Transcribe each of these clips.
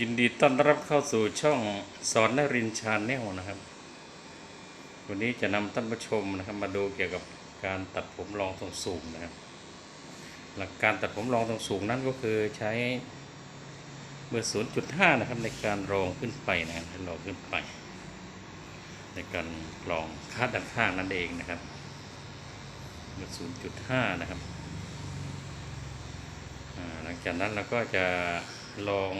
ยินดีต้อนรับเข้าสู่ช่องสอนนรินชาแนลนะครับ วันนี้จะนำท่านผู้ชมนะครับ มาดูเกี่ยวกับการตัดผมรองทรงสูงนะครับ หลักการตัดผมรองทรงสูงนั้นก็คือใช้เบอร์0.5 นะครับ ในการรองขึ้นไปนะครับรองขึ้นไป ในการรองคาดด้านข้างนั่นเองนะครับเบอร์0.5 นะครับหลังจากนั้นเราก็จะลอง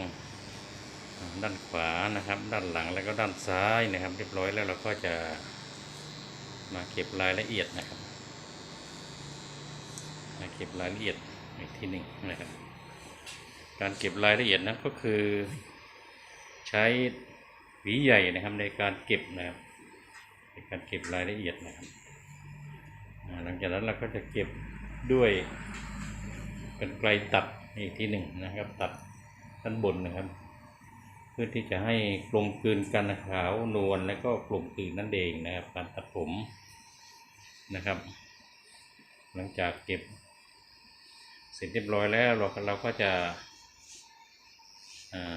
ด้านขวานะครับ ด้านหลังแล้วก็ด้านซ้ายนะครับ เรียบร้อยแล้วเราก็จะมาเก็บรายละเอียดนะครับ มาเก็บรายละเอียดอีกทีหนึ่งนะครับ การเก็บรายละเอียดนั้นก็คือ ใช้หวีใหญ่นะครับในการเก็บนะครับในการเก็บรายละเอียดนะครับหลังจากนั้นเราก็จะเก็บด้วยกันไกลตัดอีกทีหนึ่งนะครับ ตัดด้านบนนะครับ เพื่อที่จะให้กลมกลืนกันขาว นวลและก็กลมกลืนนั่นเองนะครับ การตัดผมนะครับ หลังจากเก็บ เสร็จเรียบร้อยแล้วเราเราก็จะอ่า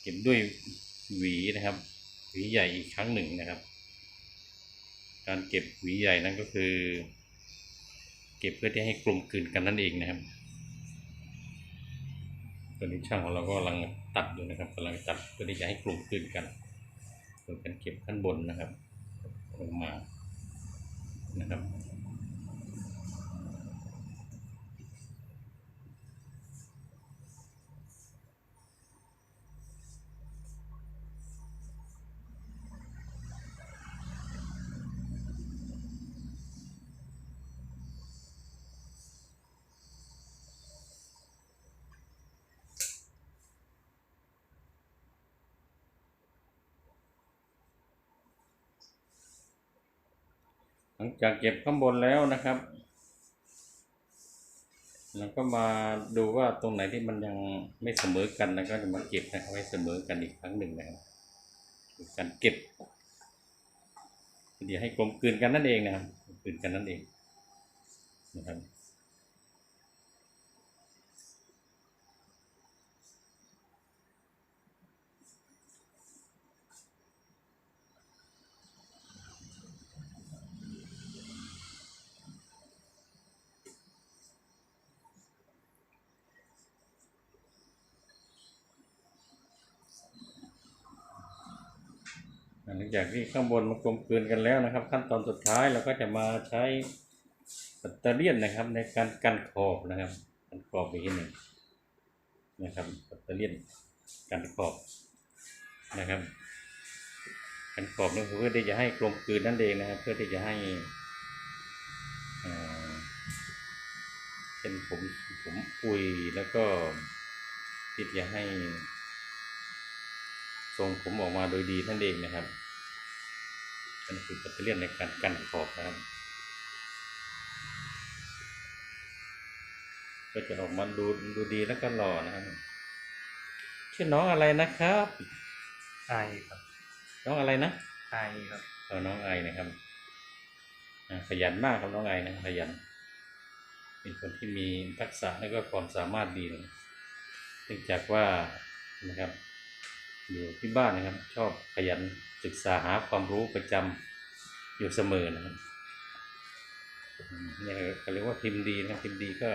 เก็บด้วยหวีนะครับ หวีใหญ่อีกครั้งหนึ่งนะครับ การเก็บหวีใหญ่นั่นก็คือ เก็บเพื่อที่ให้กลมกลืนกันนั่นเองนะครับ ตอนนี้ช่างของเราก็กำลังตัดอยู่นะครับกำลังตัดเพื่อที่จะให้กลุ่มขึ้นกันโดยการเก็บขั้นบนนะครับลงมานะครับ ลังจากเก็บข้างบนแล้วนะครับเราก็มาดูว่าตรงไหนที่มันยังไม่เสมอกันนะก็จะมาเก็บนะครับให้เสมอกันอีกครั้งหนึ่งนะครับการเก็บเดี๋ยวให้กลมกลืนกันนั่นเองนะครับกลืนกันนั่นเองนะครับ ลังจากที่ข้างบนมันกลมกลืนกันแล้วนะครับ ขั้นตอนสุดท้ายเราก็จะมาใช้แบตเตอรี่ยนนะครับ ในการกันขอบนะครับกันขอบอีกทีหนึ่งนะครับแบตเตอรี่ยนกันขอบนะครับกันขอบนั่นคือเพื่อที่จะให้กลมกลืนนั่นเองนะครับ เพื่อที่จะให้เอ่อเป็นผมผมปุยแล้วก็ที่จะให้ทรงผมออกมาโดยดีนั่นเองนะครับ นั่นคือแบตเตอรี่ยนในการกันขอบนะครับ ก็จะออกมาดูดูดีแล้วก็หล่อนะครับ ชื่อน้องอะไรนะครับไอครับ น้องอะไรนะไอครับเออน้องไอนะครับอ่าขยันมากครับน้องไอนะขยัน เป็นคนที่มีทักษะและก็ความสามารถดีเลยเนื่องจากว่านะครับ อยู่ที่บ้านนะครับ ชอบขยันศึกษาหาความรู้ประจำอยู่เสมอนะครับเนี่ยเขาเรียกว่าพิมพ์ดีนะพิมพ์ดีก็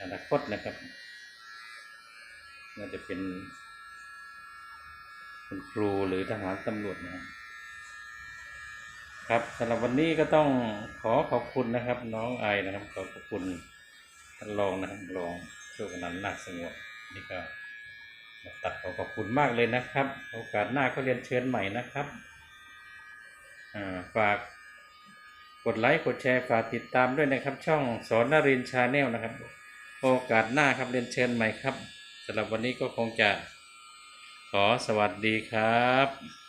อนาคตนะครับน่าจะเป็นคุณครูหรือทหารตำรวจนะครับครับสำหรับวันนี้ก็ต้องขอขอบคุณนะครับ น้องไอนะครับขอขอบคุณท่านรองนะครับรองโชคอนันต์นาคสงวนนี่ก็ ตัดขอขอบคุณมากเลยนะครับ โอกาสหน้าก็เรียนเชิญใหม่นะครับอ่าฝากกดไลค์กดแชร์ฝากติดตามด้วยนะครับ ช่องสอนนรินชาแนลนะครับ โอกาสหน้าครับเรียนเชิญใหม่ครับสำหรับวันนี้ก็คงจะขอสวัสดีครับ